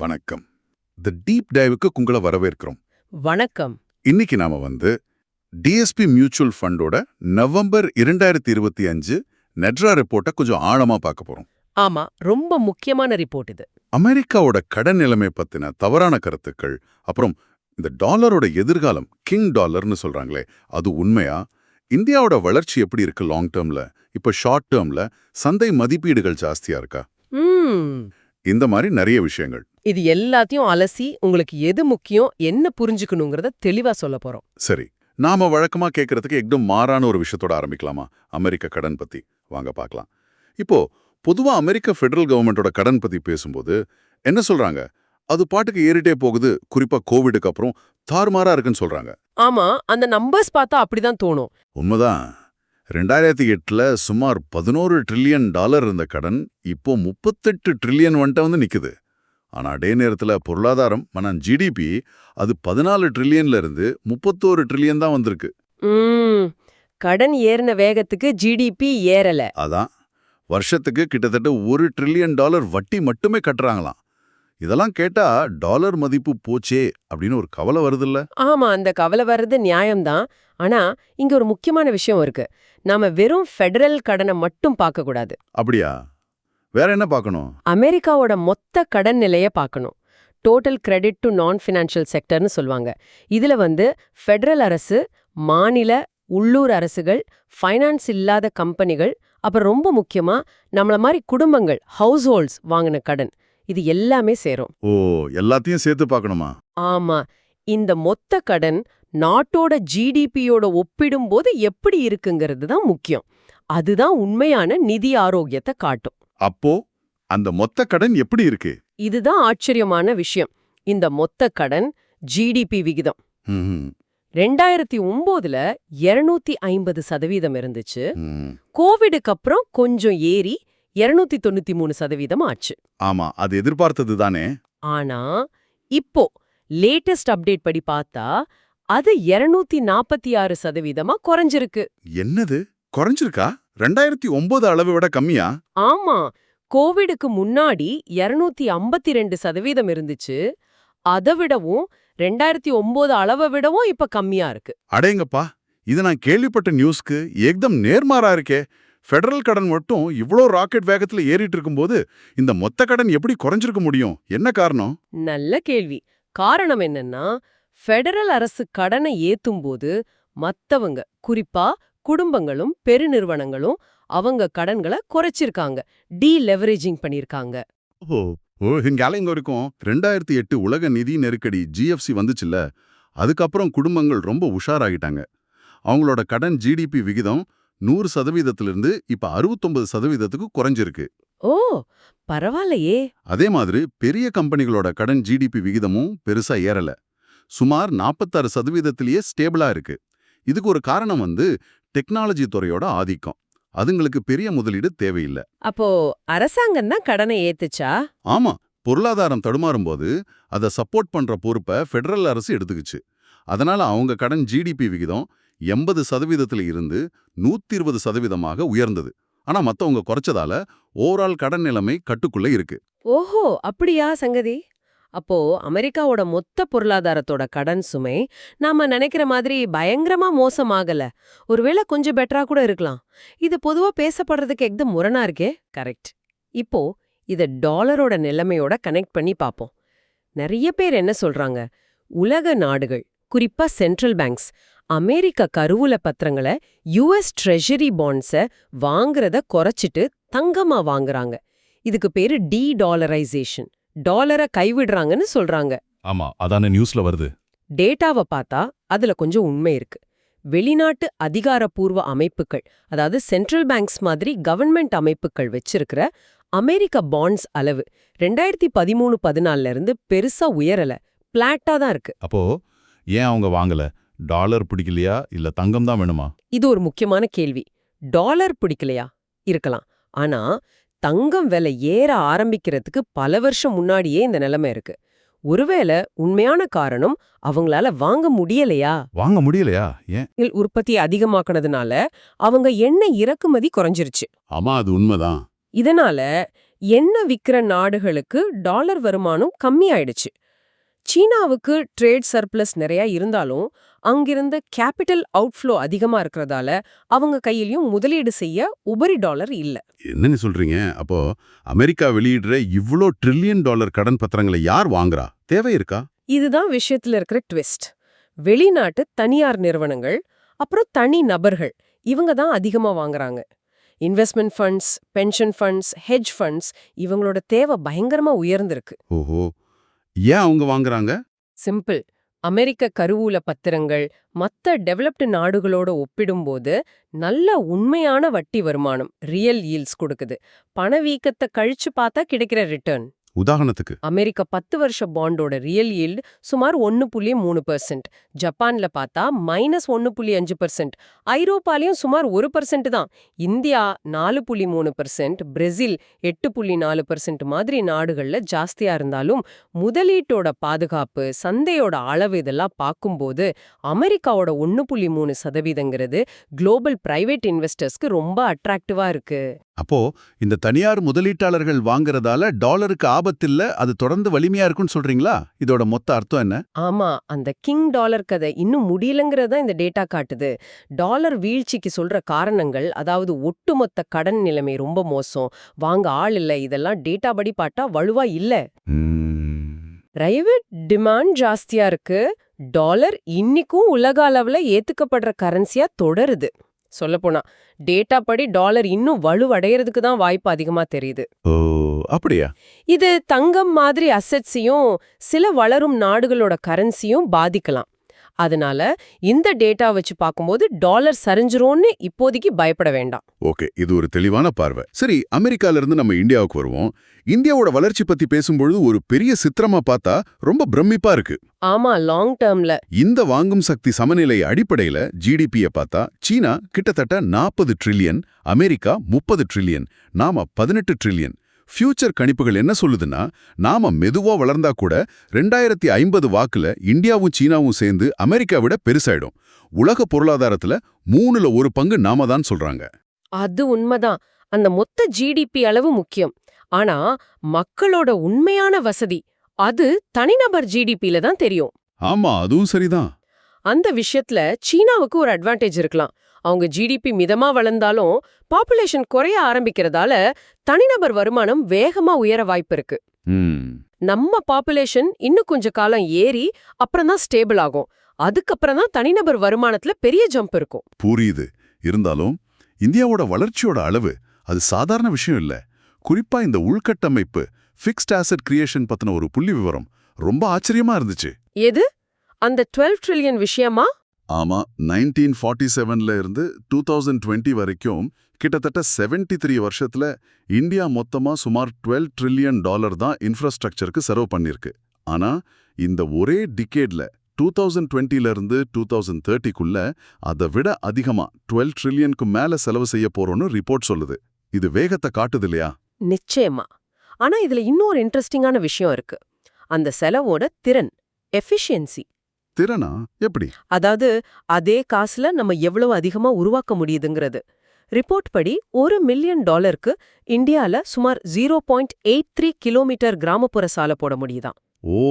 வணக்கம். தி டீப் டைவுக்கு உங்களை வரவேற்கிறோம். வணக்கம். இன்னைக்கு நாம வந்து டிஎஸ்பி மியூச்சுவல் ஃபண்டோட நவம்பர் இரண்டாயிரத்தி இருபத்தி அஞ்சு நெட்ரா ரிப்போர்ட்டை கொஞ்சம் ஆழமா பார்க்க போறோம். ஆமா ரொம்ப முக்கியமான ரிப்போர்ட் இது. அமெரிக்காவோட கடன் நிலைமை பத்தின தவறான கருத்துக்கள் அப்புறம் இந்த டாலரோட எதிர்காலம் கிங் டாலர்னு சொல்றாங்களே அது உண்மையா? இந்தியாவோட வளர்ச்சி எப்படி இருக்கு லாங் டேர்ம்ல இப்ப ஷார்ட் டேர்ம்ல சந்தை மதிப்பீடுகள் ஜாஸ்தியா இருக்கா? இந்த மாதிரி நிறைய விஷயங்கள். இது எல்லாத்தையும் அலசி உங்களுக்கு எது முக்கியம் என்ன புரிஞ்சுக்கணுங்கிறத தெளிவா சொல்ல போறோம். சரி நாம வழக்கமா கேட்கறதுக்கு எக்டும் மாறான ஒரு விஷயத்தோட ஆரம்பிக்கலாமா? அமெரிக்க கடன் பத்தி. வாங்க பார்க்கலாம் இப்போ பொதுவா அமெரிக்க ஃபெடரல் கவர்மெண்டோட கடன் பத்தி பேசும்போது என்ன சொல்றாங்க? அது பாட்டுக்கு ஏறிட்டே போகுது குறிப்பா கோவிடுக்கு அப்புறம் தாறுமாறா இருக்குன்னு சொல்றாங்க. ஆமா அந்த நம்பர்ஸ் பார்த்தா அப்படிதான் தோணும். உண்மைதான். ரெண்டாயிரத்தி எட்டுல சுமார் பதினோரு ட்ரில்லியன் டாலர் இருந்த கடன் இப்போ முப்பத்தெட்டு ட்ரில்லியன் வந்துட்ட வந்து நிக்குது. ஆனா அதே நேரத்துல பொருளாதாரம் மன ஜிடிபி அது பதினாலு ட்ரில்லியன்ல இருந்து முப்பத்தோரு ட்ரில்லியன் தான் வந்திருக்கு. கடன் ஏறின வேகத்துக்கு ஜிடிபி ஏறல. அதான். வருஷத்துக்கு கிட்டத்தட்ட ஒரு ட்ரில்லியன் டாலர் வட்டி மட்டுமே கட்டுறாங்களாம். இதெல்லாம் கேட்டா டாலர் மதிப்பு போச்சே அப்படின்னு ஒரு கவலை வருதுல்ல. ஆமா அந்த கவலை வர்றது நியாயம்தான் ஆனா இங்க ஒரு முக்கியமான விஷயம் இருக்கு. நாம வெறும் ஃபெடரல் கடனை மட்டும் பார்க்க கூடாது. அப்படியா? வேற என்ன பார்க்கணும்? அமெரிக்காவோட மொத்த கடன் நிலைய பார்க்கணும். Total credit to non financial செக்டர்னு சொல்லுவாங்க. இதுல வந்து ஃபெடரல் அரசு மாநில உள்ளூர் அரசுகள் ஃபைனான்ஸ் இல்லாத கம்பெனிகள் அப்புறம் ரொம்ப முக்கியமா நம்மள மாதிரி குடும்பங்கள் ஹவுஸ் ஹோல்ட்ஸ் வாங்கின கடன். இது எல்லாமே சேரும். ஓ எல்லாத்தையும் சேர்த்து பார்க்கணுமா? ஆமா. இந்த மொத்த கடன் நாட்டோட ஜிடிபியோட ஒப்பிடும்போது எப்படி இருக்குங்கிறது தான் முக்கியம். அதுதான் உண்மையான நிதி ஆரோக்கியத்தை காட்டும். அப்போ அந்த மொத்த கடன் எப்படி இருக்கு? இதுதான் ஆச்சரியமான விஷயம். இந்த மொத்த கடன் ஜிடிபி விகிதம். ரெண்டாயிரத்தி ஒம்போதுல இருநூத்தி ஐம்பது சதவீதம் இருந்துச்சு. கோவிடுக்கு அப்புறம் கொஞ்சம் ஏறி இருநூத்தி தொண்ணூத்தி மூணு சதவீதம் ஆச்சு. ஆமா அது எதிர்பார்த்தது தானே. ஆனா இப்போ லேட்டஸ்ட் அப்டேட் படி பார்த்தா அது இருநூத்தி நாற்பத்தி ஆறு சதவீதமா குறைஞ்சிருக்கு. என்னது? குறைஞ்சிருக்கா? ரெண்டாயிரத்தி ஒன்பது அளவை விட கம்மியா? ஆமா. கோவிடுக்கு முன்னாடி இருநூத்தி ஐம்பத்தி ரெண்டு சதவீதம் இருந்துச்சு. அதை விடவும் ரெண்டாயிரத்தி ஒன்பது அளவை விடவும் இப்ப கம்மியா இருக்கு. அடேங்கப்பா இது நான் கேள்விப்பட்ட நியூஸ்க்கு ஏக்தம் நேர்மாறா இருக்கே. ஃபெடரல் கடன் மட்டும் இவ்ளோ ராக்கெட் வேகத்துல ஏறிட்டு இருக்கும்போது இந்த மொத்த கடன் எப்படி குறைஞ்சிருக்க முடியும்? என்ன காரணம்? நல்ல கேள்வி. காரணம் என்னன்னா ஃபெடரல் அரசு கடனை ஏத்தும்போது மத்தவங்க குறிப்பா குடும்பங்களும் பெருநிறுவனங்களும் அவங்க கடன்களை குறைச்சிருக்காங்க. டீ லெவரேஜிங் பண்ணிருக்காங்க. ஓ ஓ இங்க இங்க வரைக்கும் ரெண்டாயிரத்தி எட்டு உலக நிதி நெருக்கடி ஜிஎஃப்சி வந்துச்சுல்ல. அதுக்கப்புறம் குடும்பங்கள் ரொம்ப உஷாராகிட்டாங்க. அவங்களோட கடன் ஜிடிபி விகிதம் நூறு சதவீதத்திலிருந்து இப்ப அறுபத்தொன்பது சதவீதத்துக்கு குறைஞ்சிருக்கு. ஓ பரவாயில்லையே. அதே மாதிரி பெரிய கம்பெனிகளோட கடன் ஜிடிபி விகிதமும் பெருசா ஏறல. சுமார் நாற்பத்தாறு சதவீதத்திலேயே ஸ்டேபிளா இருக்கு. இதுக்கு ஒரு காரணம் வந்து டெக்னாலஜி துறையோட ஆதிக்கம். அதுங்களுக்கு பெரிய முதலீடு தேவையில்லை. அப்போ அரசாங்கம் தான் கடனை ஏத்துச்சா? ஆமா. பொருளாதாரம் தடுமாறும்போது அதை சப்போர்ட் பண்ற பொறுப்பை ஃபெடரல் அரசு எடுத்துக்கிச்சு. அதனால அவங்க கடன் ஜிடிபி விகிதம் எண்பது சதவீதத்துல இருந்து நூத்தி இருபது சதவீதமாக உயர்ந்தது. ஆனா மத்தவங்க குறைச்சதால ஓவரால் கடன் நிலைமை கட்டுக்குள்ள இருக்கு. ஓஹோ! அப்படியா சங்கதி? அப்போ அமெரிக்காவோட மொத்த பொருளாதாரத்தோட கடன் சுமை நாம நினைக்கிற மாதிரி பயங்கரமா மோசமாகல. ஒருவேளை கொஞ்சம் பெட்டரா கூட இருக்கலாம். இது பொதுவா பேசப்படுறதுக்கு எக்தம் முரணா இருக்கே? கரெக்ட் இப்போ இத டாலரோட நிலைமையோட கனெக்ட் பண்ணி பாப்போம். நிறைய பேர் என்ன சொல்றாங்க? உலக நாடுகள் குறிப்பா சென்ட்ரல் பேங்க்ஸ் அமெரிக்க கருவூல பத்திரங்களை யுஎஸ் ட்ரெஷரி பாண்ட்ஸ வாங்குறத குறைச்சிட்டு தங்கமா வாங்குறாங்க. இதுக்கு பேரு டி டாலரைசேஷன் டாலரை கைவிடுறாங்கன்னு சொல்றாங்க. ஆமா அதான நியூஸ்ல வருது. டேட்டாவை பார்த்தா அதுல கொஞ்சம் உண்மை இருக்கு. வெளிநாட்டு அதிகாரப்பூர்வ அமைப்புகள் அதாவது சென்ட்ரல் பேங்க்ஸ் மாதிரி கவர்மெண்ட் அமைப்புகள் வச்சிருக்கிற அமெரிக்க பாண்ட்ஸ் அளவு ரெண்டாயிரத்தி பதிமூணு பதினாலுல இருந்து பெருசா உயரல பிளாட்டா தான் இருக்கு. அப்போ ஏன் அவங்க வாங்கல? டாலர் பிடிக்கலையா? இல்ல தங்கம் தான் வேணுமா? இது ஒரு முக்கியமான கேள்வி. டாலர் பிடிக்கலையா? இருக்கலாம். ஆனா தங்கம் விலை ஏற ஆரம்பிக்கிறதுக்கு பல வருஷம் முன்னாடியே இந்த நிலைமை இருக்கு. ஒருவேளை உண்மையான காரணம் அவங்களால வாங்க முடியலையா? வாங்க முடியலையா? ஏன்? உற்பத்தி அதிகமாக்குனதுனால அவங்க எண்ணெய் இறக்குமதி குறைஞ்சிருச்சு. ஆமா அது உண்மைதான். இதனால எண்ணெய் விக்கிற நாடுகளுக்கு டாலர் வருமானம் கம்மியாயிடுச்சு. சீனாவுக்கு ட்ரேட் சர்ப்ளஸ் நிறைய இருந்தாலும் அங்கிருந்த கேபிட்டல் அவுட்ஃப்ளோ அதிகமா இருக்கறதால அவங்க கையிலயும் முதலீடு செய்ய உபரி டாலர் இல்ல. என்னன்னு சொல்றீங்க? அப்போ அமெரிக்கா வெளியிடுற இவ்ளோ ட்ரில்லியன் டாலர் கடன் பத்திரங்களை யார் வாங்குறா? தேவை இருக்கா? இதுதான் விஷயத்துல இருக்கிற ட்விஸ்ட் வெளிநாட்டு தனியார் நிறுவனங்கள் அப்புறம் தனி நபர்கள் இவங்க தான் அதிகமா வாங்குறாங்க. Investment funds pension funds hedge funds இவங்களோட தேவை பயங்கரமா உயர்ந்திருக்கு. ஓஹோ. ஏன் அவங்க வாங்குறாங்க? சிம்பிள் அமெரிக்க கருவூல பத்திரங்கள் மத்த டெவலப்டு நாடுகளோட ஒப்பிடும்போது நல்ல உண்மையான வட்டி வருமானம் ரியல் ஈல்ஸ் கொடுக்குது. பணவீக்கத்தை கழிச்சு பார்த்தா கிடைக்கிற ரிட்டர்ன் உதாரணத்துக்கு. அமெரிக்க பத்து வருஷ பாண்டோட ரியல் ஈல்டு சுமார் ஒன்னு புள்ளி மூணு பெர்சென்ட். ஜப்பான்ல பார்த்தா மைனஸ் ஒன்னு புள்ளி அஞ்சு பெர்சென்ட். ஐரோப்பாலையும் சுமார் ஒரு பெர்சென்ட் தான். இந்தியா நாலு புள்ளி மூணு பெர்சென்ட். பிரேசில் எட்டு புள்ளி நாலு பெர்சென்ட் மாதிரி நாடுகள்ல ஜாஸ்தியா இருந்தாலும் முதலீட்டோட பாதுகாப்பு சந்தையோட அளவு இதெல்லாம் பார்க்கும்போது அமெரிக்காவோட ஒன்னு புள்ளி மூணு சதவீதங்கிறது குளோபல் பிரைவேட் இன்வெஸ்டர்ஸ்க்கு ரொம்ப அட்ராக்டிவா இருக்கு. அப்போ இந்த தனியார் முதலீட்டாளர்கள் வாங்குறதால டாலருக்கு ஆபத்தில்ல அது தொடர்ந்து வலிமையா இருக்குன்னு சொல்றீங்களா? இதோட மொத்த அர்த்தம் என்ன? ஆமா அந்த கிங் டாலர் கதை இன்னும் முடியலங்கிறத இந்த டேட்டா காட்டுது. டாலர் வீழ்ச்சிக்கு சொல்ற காரணங்கள் அதாவது ஒட்டுமொத்த கடன் நிலைமை ரொம்ப மோசம் வாங்க ஆள் இல்ல இதெல்லாம் டேட்டா படி பார்த்தா வலுவா இல்ல. பிரைவேட் டிமாண்ட் ஜாஸ்தியா இருக்கு டாலர் இன்னிக்கும் உலக அளவுல ஏத்துக்கப்படுற கரன்சியா தொடருது. சொல்லப்போனா டேட்டா படி டாலர் இன்னும் வலுவடையறதுக்கு தான் வாய்ப்பு அதிகமா தெரியுது. ஓ அப்படியா? இது தங்கம் மாதிரி அசெட்ஸையும் சில வளரும் நாடுகளோட கரன்சியும் பாதிக்கலாம். அதனால இந்த டேட்டா வச்சு பார்க்கும்போது டாலர் சரிஞ்சிரும்னு இப்போதைக்கு பயப்பட வேண்டாம். ஓகே இது ஒரு தெளிவான பார்வை. சரி அமெரிக்கால இருந்து நம்ம இந்தியாவுக்கு வருவோம். இந்தியாவோட வளர்ச்சி பத்தி பேசும்பொழுது ஒரு பெரிய சித்திரமா பார்த்தா ரொம்ப பிரமிப்பா இருக்கு. ஆமா லாங் டேர்ம்ல இந்த வாங்கும் சக்தி சமநிலை அடிப்படையில ஜிடிபிய பார்த்தா சீனா கிட்டத்தட்ட நாற்பது ட்ரில்லியன் அமெரிக்கா முப்பது ட்ரில்லியன் நாம பதினெட்டு ட்ரில்லியன் ஃபியூச்சர் கணிப்புகள் என்ன சொல்லுதுன்னா நாம மெதுவா வளர்ந்தா கூட ரெண்டாயிரத்தி ஐம்பது வாக்குல இந்தியாவும் சீனாவும் சேர்ந்து அமெரிக்கா விட பெருசாயிடும். உலக பொருளாதாரத்துல மூணுல ஒரு பங்கு நாம தான் சொல்றாங்க. அது உண்மைதான். அந்த மொத்த ஜிடிபி அளவு முக்கியம். ஆனா மக்களோட உண்மையான வசதி அது தனிநபர் ஜிடிபில தான் தெரியும். ஆமா அதுவும் சரிதான். அந்த விஷயத்துல சீனாவுக்கு ஒரு அட்வான்டேஜ் இருக்கலாம். அவங்க ஜிடிபி மிதமா வளர்ந்தாலும் பாப்புலேஷன் குறைய ஆரம்பிக்கிறதால தனிநபர் வருமானம் வேகமா உயர வாய்ப்பு இருக்கு. நம்ம பாப்புலேஷன் இன்னும் கொஞ்ச காலம் ஏறி அப்புறம் தான் ஸ்டேபிள் ஆகும். அதுக்கப்புறம் தான் தனிநபர் வருமானத்துல பெரிய ஜம்ப் இருக்கும். புரியுது. இருந்தாலும் இந்தியாவோட வளர்ச்சியோட அளவு அது சாதாரண விஷயம் இல்ல. குறிப்பா இந்த உள்கட்டமைப்பு ஃபிக்ஸ்ட் ஆசெட் கிரியேஷன் பத்தின ஒரு புள்ளி விவரம் ரொம்ப ஆச்சரியமா இருந்துச்சு. எது? அந்த 12 ட்ரில்லியன் விஷயமா? ஆமா நைன்டீன் ஃபார்ட்டி செவன்ல இருந்து டூ தௌசண்ட் டுவெண்ட்டி வரைக்கும் கிட்டத்தட்ட 73 த்ரீ வருஷத்துல இந்தியா மொத்தமா சுமார் 12 ட்ரில்லியன் டாலர் தான் இன்ஃப்ராஸ்ட்ரக்சருக்கு செலவு பண்ணிருக்கு. ஆனா இந்த ஒரே டிகேட்ல டூ தௌசண்ட் டுவெண்ட்டில இருந்து டூ தௌசண்ட் தேர்ட்டிக்குள்ள அதை விட அதிகமா 12 ட்ரில்லியனுக்கு மேல செலவு செய்ய போறோம்னு ரிப்போர்ட் சொல்லுது. இது வேகத்தை காட்டுது இல்லையா? நிச்சயமா. ஆனா இதுல இன்னொரு இன்ட்ரெஸ்டிங்கான விஷயம் இருக்கு. அந்த செலவோட திறன் எஃபிஷியன்சி திறனா? எப்படி? அதாவது அதே காசுல நம்ம எவ்வளவு அதிகமா உருவாக்க முடியுதுங்கிறது. ரிப்போர்ட் படி ஒரு மில்லியன் டாலருக்கு இந்தியால சுமார் zero point eight three kilometre கிராமப்புற சாலை போட முடியுதாம். ஓ!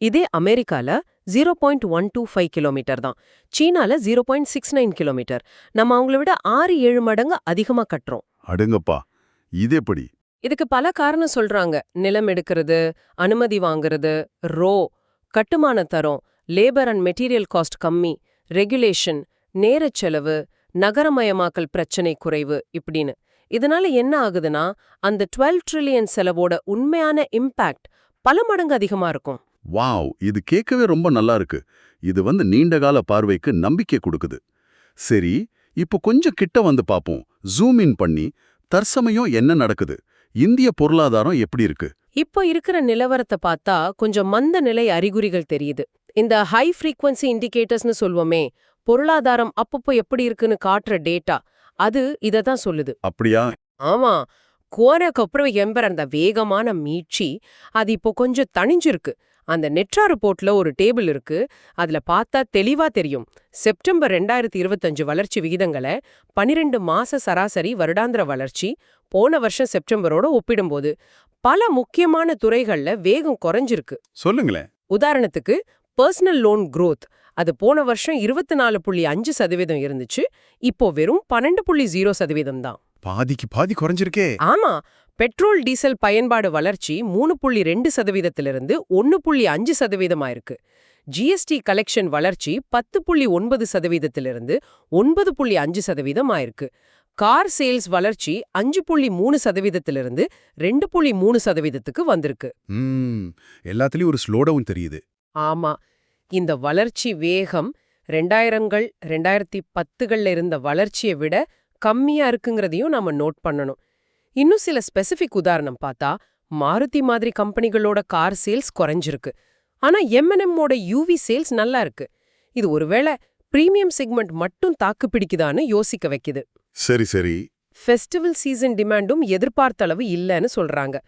இதே அமெரிக்கால zero point one two five kilometre தான். சீனால zero point six nine kilometre. நம்ம அவங்கள விட ஆறு ஏழு மடங்கு அதிகமா கட்டுறோம். அடுங்கப்பா இது எப்படி? இதுக்கு பல காரணம் சொல்றாங்க. நிலம் எடுக்கிறது அனுமதி வாங்குறது ரோ கட்டுமான தரம் லேபர் அண்ட் மெட்டீரியல் காஸ்ட் கம்மி ரெகுலேஷன் நேரச் செலவு நகரமயமாக்கல் பிரச்சனை குறைவு இப்படின்னு. இதனால என்ன ஆகுதுன்னா அந்த 12 ட்ரில்லியன் செலவோட உண்மையான இம்பாக்ட் பல மடங்கு அதிகமா இருக்கும். வாவ்! இது கேட்கவே ரொம்ப நல்லா இருக்கு. இது வந்து நீண்டகால பார்வைக்கு நம்பிக்கை கொடுக்குது. சரி இப்போ கொஞ்சம் கிட்ட வந்து பாப்போம். ஜூம் இன் பண்ணி தற்சமயம் என்ன நடக்குது? இந்திய பொருளாதாரம் எப்படி இருக்கு? இப்போ இருக்கிற நிலவரத்தை பார்த்தா கொஞ்சம் மந்த நிலை அறிகுறிகள் தெரியுது. இந்த ஹை ஃப்ரீக்வன்சி இண்டிகேட்டர்ஸ்னு சொல்வோமே பொருளாதாரம் அப்பப்போ எப்படி இருக்குன்னு காட்டுற டேட்டா அது இத தான் சொல்லுது. அப்படியா? ஆமா கோரக்கு அப்புறம் எம்பர் அந்த வேகமான மீட்சி அது இப்போ கொஞ்சம் தணிஞ்சிருக்கு. அந்த நெட்ரா ரிப்போர்ட்ல ஒரு டேபிள் இருக்கு அதுல பார்த்தா தெளிவா தெரியும். செப்டம்பர் ரெண்டாயிரத்தி இருபத்தஞ்சு வளர்ச்சி விகிதங்களை பனிரெண்டு மாச சராசரி வருடாந்திர வளர்ச்சி போன வருஷம் செப்டம்பரோட ஒப்பிடும்போது பல முக்கியமான துறைகள்ல வேகம் குறைஞ்சிருக்கு. சொல்லுங்களேன். உதாரணத்துக்கு பர்சனல் லோன் growth அது போன வருஷம் இருபத்தி நாலு புள்ளி அஞ்சு சதவீதம் இருந்துச்சு. இப்போ வெறும் பன்னெண்டு புள்ளி ஜீரோ சதவீதம் தான். பாதிக்கு பாதி குறைஞ்சிருக்கே. ஆமா. பெட்ரோல் டீசல் பயன்பாடு வளர்ச்சி மூணு புள்ளி ரெண்டு சதவீதத்திலிருந்து ஒன்னு புள்ளி அஞ்சு சதவீதமா இருக்கு ஜிஎஸ்டி கலெக்ஷன் வளர்ச்சி பத்து புள்ளி ஒன்பது சதவீதத்திலிருந்து ஒன்பது புள்ளி அஞ்சு சதவீதம் ஆயிருக்கு. கார் சேல்ஸ் வளர்ச்சி அஞ்சு புள்ளி மூணு சதவீதத்திலிருந்து ரெண்டு புள்ளி மூணு சதவீதத்துக்கு வந்திருக்கு. எல்லாத்துலயும் ஒரு ஸ்லோடவுன் தெரியுது. ஆமா. இந்த வளர்ச்சி வேகம் ரெண்டாயிரங்கள் ரெண்டாயிரத்தி பத்துகள்ல இருந்த வளர்ச்சியை விட கம்மியா இருக்குங்கிறதையும் நாம நோட் பண்ணணும். இன்னும் சில ஸ்பெசிபிக் உதாரணம் பார்த்தா மாருதி மாதிரி கம்பெனிகளோட கார் சேல்ஸ் குறைஞ்சிருக்கு. ஆனா M&M ஓட யூவி சேல்ஸ் நல்லா இருக்கு. இது ஒருவேளை பிரீமியம் செக்மெண்ட் மட்டும் தாக்கு பிடிக்குதான்னு யோசிக்க வைக்குது. சரி சரி. ஃபெஸ்டிவல் சீசன் டிமாண்டும் எதிர்பார்த்த அளவு இல்லைன்னு சொல்றாங்க.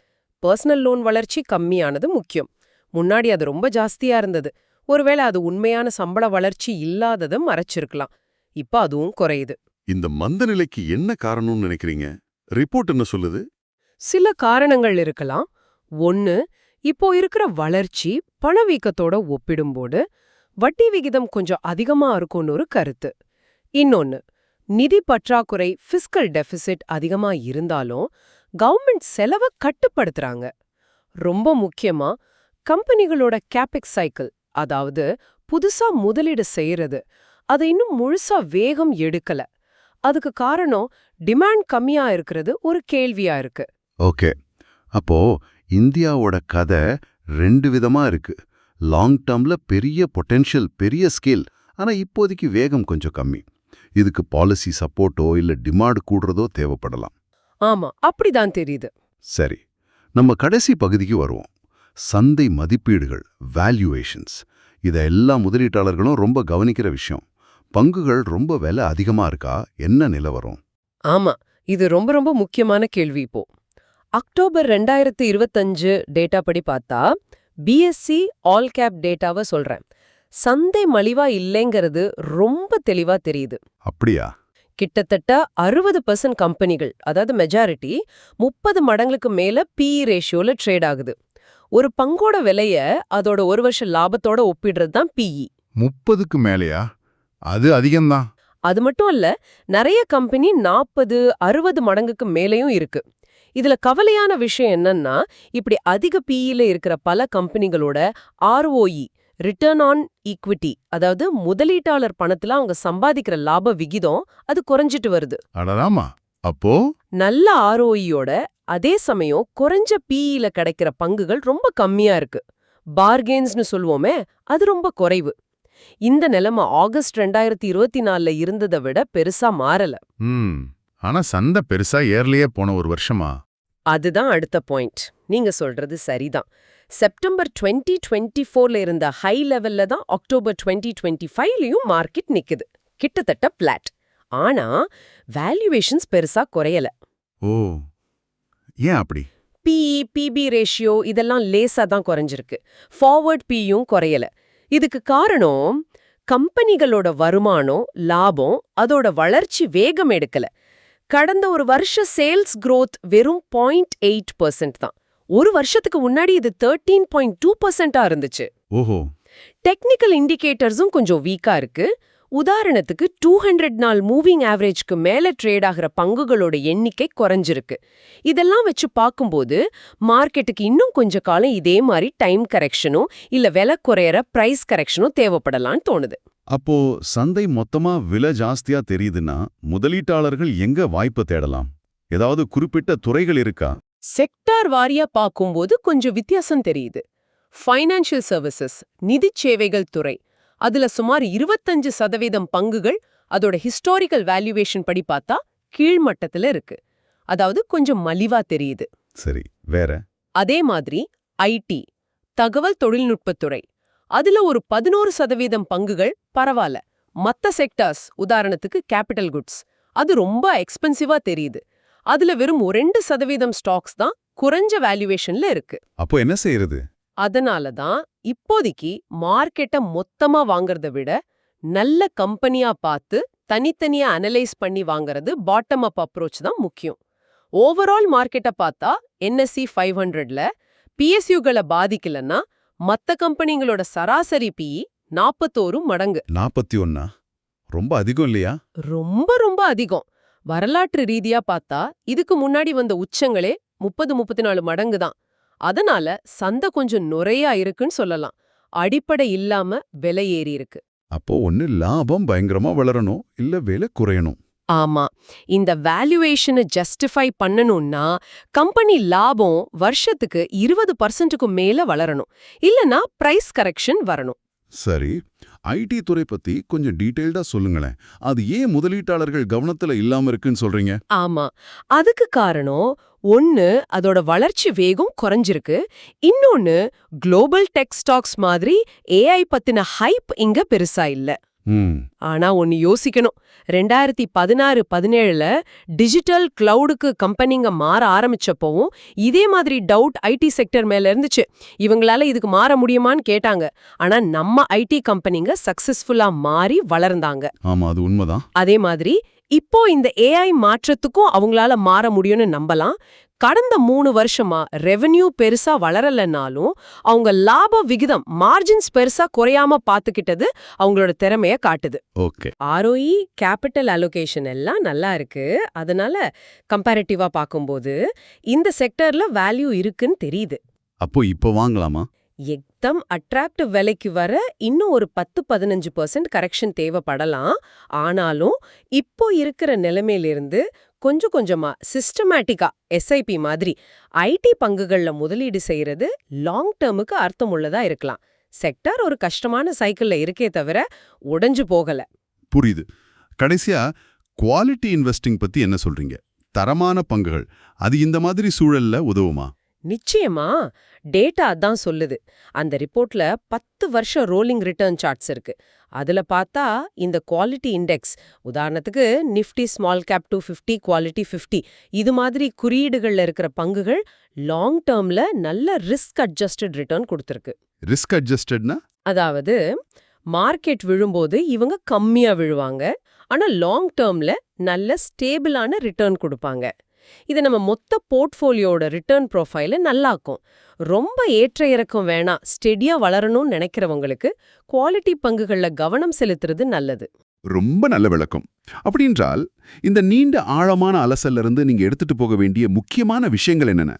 பர்சனல் லோன் வளர்ச்சி கம்மியானது முக்கியம். முன்னாடி அது ரொம்ப ஜாஸ்தியா இருந்தது. ஒருவேளை அது உண்மையான சம்பள வளர்ச்சி இல்லாததை மறைச்சிருக்கலாம். இப்ப அதுவும் குறையுது. இந்த மந்த நிலைக்கு என்ன காரணம்னு நினைக்கிறீங்க? ரிப்போர்ட் என்ன சொல்லுது? சில காரணங்கள் இருக்கலாம். ஒன்னு இப்போ இருக்கிற வளர்ச்சி பணவீக்கத்தோட ஒப்பிடும்போது வட்டி விகிதம் கொஞ்சம் அதிகமா இருக்கும்னு ஒரு கருத்து. இன்னொன்னு நிதி பற்றாக்குறை ஃபிஸ்கல் டெபிசிட் அதிகமா இருந்தாலும் கவர்மெண்ட் செலவை கட்டுப்படுத்துறாங்க. ரொம்ப முக்கியமா கம்பெனிகளோட கேபிக் சைக்கிள் அதாவது புதுசா முதலீடு செய்யறது அதை இன்னும் முழுசா வேகம் எடுக்கல. அதுக்கு காரணம் டிமாண்ட் கம்மியா இருக்கிறது ஒரு கேள்வியா இருக்கு. ஓகே. அப்போ இந்தியாவோட கதை ரெண்டு விதமா இருக்கு. லாங் டேர்ம்ல பெரிய பொட்டென்ஷியல் பெரிய ஸ்கேல் ஆனா இப்போதைக்கு வேகம் கொஞ்சம் கம்மி. இதுக்கு பாலிசி சப்போர்ட்டோ இல்ல டிமாண்ட் கூடுறதோ தேவைப்படலாம். ஆமா அப்படிதான் தெரியுது. சரி. நம்ம கடைசி பகுதிக்கு வருவோம். சந்தை மதிப்பீடுகள் வேல்யூவேஷன்ஸ் இதை எல்லா முதலீட்டாளர்களும் ரொம்ப கவனிக்கிற விஷயம். பங்குகள் ரொம்ப விலை அதிகமா இருக்கா? என்ன நிலவரம் ஆமா இது ரொம்ப ரொம்ப முக்கியமான கேள்வி இப்போ. அக்டோபர் ரெண்டாயிரத்து இருபத்தஞ்சு டேட்டா படி பார்த்தா பிஎஸ்சி ஆல் கேப் டேட்டாவை சொல்றேன். சந்தை மலிவா இல்லைங்கிறது ரொம்ப தெளிவா தெரியுது. அப்படியா? கிட்டத்தட்ட அறுபது பர்சன்ட் கம்பெனிகள் அதாவது மெஜாரிட்டி முப்பது மடங்குக்கு மேல பிஇ ரேஷியோல ட்ரேட் ஆகுது. ஒரு பங்கோட விலைய அதோட ஒரு வருஷ லாபத்தோட ஒப்பிடுறது தான் பிஇ முப்பதுக்கு மேலையா? அது அதிகம்தான். அது மட்டும் இல்ல நிறைய கம்பெனி நாற்பது அறுபது மடங்குக்கு மேலேயும் இருக்கு. இதுல கவலையான விஷயம் என்னன்னா இப்படி அதிக பிஇல இருக்கிற பல கம்பெனிகளோட ஆர்ஓஇ ரிட்டர்ன் ஆன் ஈக்விட்டி அதாவது முதலீட்டாளர் பணத்துல அவங்க சம்பாதிக்கிற லாப விகிதம் அது குறைஞ்சிட்டு வருது. அடராமா அப்போ? நல்ல ஆர்ஓஇயோட அதே சமயம் குறைஞ்ச பிஇல கிடைக்கிற பங்குகள் ரொம்ப கம்மியா இருக்கு. பார்கெயின்ஸ்னு சொல்லுவோமே அது ரொம்ப குறைவு. இந்த நிலைமை ஆகஸ்ட் ரெண்டாயிரத்தி இருபத்தி நாலுல இருந்ததை விட பெருசா மாறல. ஆனா சந்தை பெருசா ஏர்லயே போன ஒரு வருஷமா? அதுதான் அடுத்த பாயிண்ட் நீங்க சொல்றது சரிதான். செப்டம்பர் டுவெண்ட்டி டுவெண்ட்டி ஃபோர்ல இருந்த ஹை லெவல்ல தான் அக்டோபர் டுவெண்ட்டி டுவெண்ட்டி ஃபைவ்லயும் மார்க்கெட் நிக்குது. கிட்டத்தட்ட பிளாட் ஆனா வேல்யூவேஷன்ஸ் பெருசா குறையல. ஓ ஏன் அப்படி? பிஇ பிபி ரேஷியோ இதெல்லாம் லேசா தான் குறைஞ்சிருக்கு. ஃபார்வர்ட் பியும் குறையல. இதுக்கு காரணம் கம்பெனிகளோட வருமானம் லாபம் அதோட வளர்ச்சி வேகம் எடுக்கல. கடந்த ஒரு வருஷ சேல்ஸ் growth வெறும் பாயிண்ட் எயிட் பர்சன்ட் தான். ஒரு வருஷத்துக்கு முன்னாடி இது தேர்ட்டீன் பாயிண்ட் டூ பர்சன்டா இருந்துச்சு. ஓஹோ. டெக்னிக்கல் இண்டிகேட்டர்ஸும் கொஞ்சம் வீக்கா இருக்கு. உதாரணத்துக்கு டூ ஹண்ட்ரட் நாள் மூவிங் ஆவரேஜ்க்கு மேல ட்ரேட் ஆகிற பங்குகளோட எண்ணிக்கை குறைஞ்சிருக்கு. இதெல்லாம் வச்சு பார்க்கும்போது மார்க்கெட்டுக்கு இன்னும் கொஞ்ச காலம் இதே மாதிரி டைம் கரெக்ஷனும் இல்ல விலை குறையற பிரைஸ் கரெக்ஷனும் தேவைப்படலாம்னு தோணுது. அப்போ சந்தை மொத்தமா விலை ஜாஸ்தியா தெரியுதுன்னா முதலீட்டாளர்கள் எங்க வாய்ப்பு தேடலாம்? ஏதாவது குறிப்பிட்ட துறைகள் இருக்கா? செக்டார் வாரியா பார்க்கும்போது கொஞ்சம் வித்தியாசம் தெரியுது. ஃபைனான்ஷியல் சர்வீசஸ் நிதிச் சேவைகள் துறை அதுல சுமார் இருபத்தஞ்சு சதவீதம் பங்குகள் அதோட ஹிஸ்டாரிக்கல் வேல்யூவேஷன் படி பார்த்தா கீழ்மட்டத்துல இருக்கு. அதாவது கொஞ்சம் மலிவா தெரியுது. சரி வேற? அதே மாதிரி ஐடி தகவல் தொழில்நுட்பத்துறை அதுல ஒரு பதினோரு சதவீதம் பங்குகள் பரவாயில்ல மத்த செக்டார்ஸ் உதாரணத்துக்கு கேபிட்டல் குட்ஸ் அது ரொம்ப எக்ஸ்பென்சிவா தெரியுது. அதுல வெறும் ஒரு ரெண்டு சதவீதம் ஸ்டாக்ஸ் தான் குறைஞ்ச வேல்யூவேஷன்ல இருக்கு. அப்போ என்ன செய்யறது அதனால தான் இப்போதைக்கு மார்க்கெட்டை மொத்தமா வாங்குறத விட நல்ல கம்பெனியா பார்த்து தனித்தனியா அனலைஸ் பண்ணி வாங்குறது பாட்டம் அப் அப்ரோச் தான் முக்கியம். ஓவரால் மார்க்கெட்டை பார்த்தா என்எஸ்சி ஃபைவ் ஹண்ட்ரட்ல பிஎஸ்யூகளை பாதிக்கலன்னா மத்த கம்பெனிங்களோட சராசரி பிஇ நாற்பத்தோரு மடங்கு. நாற்பத்தி ஒன்னா? ரொம்ப அதிகம் இல்லையா? ரொம்ப ரொம்ப அதிகம். வரலாற்று ரீதியா பார்த்தா இதுக்கு முன்னாடி வந்த உச்சங்களே முப்பது முப்பத்தி நாலு மடங்கு தான். அதனால சந்தை கொஞ்சம் நுரையா இருக்குன்னு சொல்லலாம். அடிப்படை இல்லாம விலை ஏறி இருக்கு. அப்போ ஒன்னு லாபம் பயங்கரமா வளரணும் இல்ல விலை குறையணும். ஆமா. இந்த வேல்யூவேஷனை ஜஸ்டிஃபை பண்ணணும்னா கம்பெனி லாபம் வருஷத்துக்கு இருபது பர்சன்ட்டுக்கு மேல வளரணும். இல்லனா பிரைஸ் கரெக்ஷன் வரணும். சரி ஐடி துறை பத்தி கொஞ்சம் டீடைல்டா சொல்லுங்களேன். அது ஏன் முதலீட்டாளர்கள் கவனத்துல இல்லாம இருக்குன்னு சொல்றீங்க? ஆமா அதுக்கு காரணம் ஒன்னு அதோட வளர்ச்சி வேகம் குறைஞ்சிருக்கு. இன்னொன்னு குளோபல் டெக் ஸ்டாக்ஸ் மாதிரி ஏஐ பத்தின ஹைப் இங்க பெருசா இல்ல. ஆனா ஒன்னு யோசிக்கணும். ரெண்டாயிரத்தி பதினாறு பதினேழுல டிஜிட்டல் கிளவுடுக்கு கம்பெனிங்க மாற ஆரம்பிச்சப்பவும் இதே மாதிரி டவுட் ஐடி செக்டர் மேல இருந்துச்சு. இவங்களால இதுக்கு மாற முடியுமான்னு கேட்டாங்க. ஆனா நம்ம ஐடி கம்பெனிங்க சக்சஸ்ஃபுல்லா மாறி வளர்ந்தாங்க. ஆமா அது உண்மைதான். அதே மாதிரி இப்போ இந்த ஏஐ மாற்றத்துக்கும் அவங்களால மாற முடியும்னு நம்பலாம். கடந்த மூணு வருஷமா ரெவென்யூ பெருசா வளரலனாலும் அவங்க லாப விகிதம் மார்ஜின்ஸ் பெருசா குறையாம பாத்துக்கிட்டது அவங்களோட திறமைய காட்டுது. ஓகே. ஆர்ஓஇ கேபிட்டல் அலோகேஷன் எல்லாம் நல்லா இருக்கு. அதனால கம்பேரிட்டிவா பார்க்கும்போது இந்த செக்டர்ல வேல்யூ இருக்குன்னு தெரியுது. அப்போ இப்போ வாங்கலாமா? மொத்தம் அட்ராக்டிவ் விலைக்கு வர இன்னும் ஒரு பத்து பதினஞ்சு பர்சன்ட் கரெக்ஷன் தேவைப்படலாம். ஆனாலும் இப்போ இருக்கிற நிலைமையிலிருந்து கொஞ்சம் கொஞ்சமா சிஸ்டமேட்டிக்கா எஸ்ஐபி மாதிரி ஐடி பங்குகள்ல முதலீடு செய்யறது லாங் டேர்முக்கு அர்த்தமுள்ளதா இருக்கலாம். செக்டார் ஒரு கஷ்டமான சைக்கிள்ல இருக்கே தவிர உடைஞ்சு போகல. புரியுது. கடைசியா குவாலிட்டி இன்வெஸ்டிங் பத்தி என்ன சொல்றீங்க? தரமான பங்குகள் அது இந்த மாதிரி சூழல்ல உதவுமா? நிச்சயமா டேட்டா அதான் சொல்லுது. அந்த ரிப்போர்ட்ல பத்து வருஷம் ரோலிங் ரிட்டர்ன் சார்ட்ஸ் இருக்கு. அதுல பார்த்தா இந்த குவாலிட்டி இண்டெக்ஸ் உதாரணத்துக்கு Nifty small cap two fifty quality fifty இது மாதிரி குறியீடுகள்ல இருக்கிற பங்குகள் லாங் டேர்ம்ல நல்ல ரிஸ்க் அட்ஜஸ்டட் ரிட்டர்ன் கொடுத்துருக்கு. ரிஸ்க் அட்ஜஸ்டட்னா? அதாவது மார்க்கெட் விழும்போது இவங்க கம்மியா விழுவாங்க ஆனா லாங் டேர்ம்ல நல்ல ஸ்டேபிளான ரிட்டர்ன் கொடுப்பாங்க. இது நம்ம மொத்த போர்ட்ஃபோலியோட ரிட்டர்ன் ப்ரொஃபைல நல்லாக்கும். ரொம்ப ஏற்ற இறக்கம் வேணாம். ஸ்டெடியா வளரணும்னு நினைக்கிறவங்களுக்கு குவாலிட்டி பங்குகள்ல கவனம் செலுத்துறது நல்லது. ரொம்ப நல்ல விளக்கம். அப்படின்றால் இந்த நீண்ட ஆழமான அலசல்ல இருந்து நீங்க எடுத்துட்டு போக வேண்டிய முக்கியமான விஷயங்கள் என்னென்ன?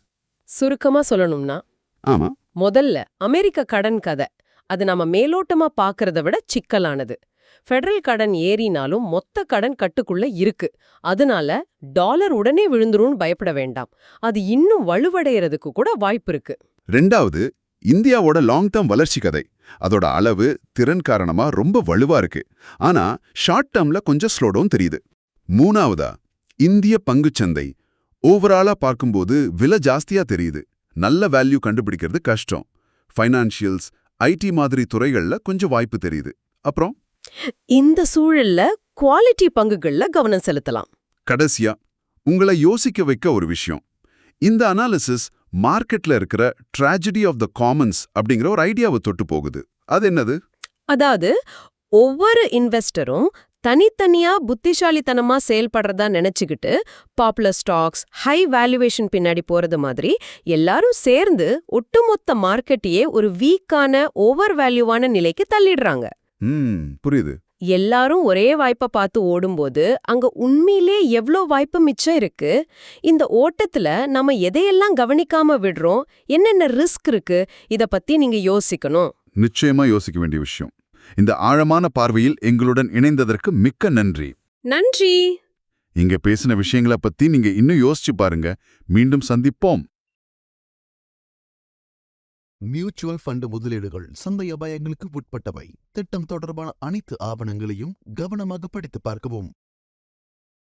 சுருக்கமா சொல்லணும்னா ஆமா. முதல்ல அமெரிக்க கடன் கதை. அது நம்ம மேலோட்டமா பார்க்கறத விட சிக்கலானது. ஃபெடரல் கடன் ஏறினாலும் மொத்த கடன் கட்டுக்குள்ள இருக்கு. அதனால டாலர் உடனே விழுந்துரும்னு பயப்பட வேண்டாம். அது இன்னும் வலுவடையறதுக்கு கூட வாய்ப்பு இருக்கு. ரெண்டாவது இந்தியாவோட லாங் டேர்ம் வளர்ச்சி கதை. அதோட அளவு திறன் காரணமா ரொம்ப வலுவா இருக்கு. ஆனா ஷார்ட் டேர்ம்ல கொஞ்சம் ஸ்லோடவும் தெரியுது. மூணாவதா இந்திய பங்குச்சந்தை. ஓவராலா பார்க்கும்போது விலை ஜாஸ்தியா தெரியுது. நல்ல வேல்யூ கண்டுபிடிக்கிறது கஷ்டம். ஃபைனான்ஷியல்ஸ் ஐடி மாதிரி துறைகள்ல கொஞ்சம் வாய்ப்பு தெரியுது. அப்புறம் இந்த சூழல்ல குவாலிட்டி பங்குகள்ல கவனம் செலுத்தலாம். கடைசியா உங்களை யோசிக்க வைக்க ஒரு விஷயம். இந்த அனாலிசிஸ் மார்க்கெட்ல இருக்கிற ட்ராஜடி ஆஃப் த காமன்ஸ் அப்படிங்கிற ஒரு ஐடியாவை தொட்டு போகுது. அது என்னது? அதாவது ஒவ்வொரு இன்வெஸ்டரும் தனித்தனியா புத்திசாலித்தனமா செயல்படுறதா நினைச்சுக்கிட்டு பாப்புலர் ஸ்டாக்ஸ் ஹை வேல்யூவேஷன் பின்னாடி போறது மாதிரி எல்லாரும் சேர்ந்து ஒட்டுமொத்த மார்க்கெட்டையே ஒரு வீக்கான ஓவர் வேல்யூவான நிலைக்கு தள்ளிடுறாங்க. புரியுது. எல்லாரும் ஒரே வாய்ப்பை பார்த்து ஓடும்போது அங்க உண்மையிலே எவ்ளோ வாய்ப்பு மிச்சம் இருக்கு? இந்த ஓட்டத்துல நம்ம எதையெல்லாம் கவனிக்காம விடுறோம்? என்னென்ன ரிஸ்க் இருக்கு? இத பத்தி நீங்க யோசிக்கணும். நிச்சயமா யோசிக்க வேண்டிய விஷயம். இந்த ஆழமான பார்வையில் எங்களுடன் இணைந்ததற்கு மிக்க நன்றி. நன்றி. இங்க பேசின விஷயங்களை பத்தி நீங்க இன்னும் யோசிச்சு பாருங்க. மீண்டும் சந்திப்போம். மியூச்சுவல் ஃபண்ட் முதலீடுகள் சந்தை அபாயங்களுக்கு உட்பட்டவை. திட்டம் தொடர்பான அனைத்து ஆவணங்களையும் கவனமாக படித்து பார்க்கவும்.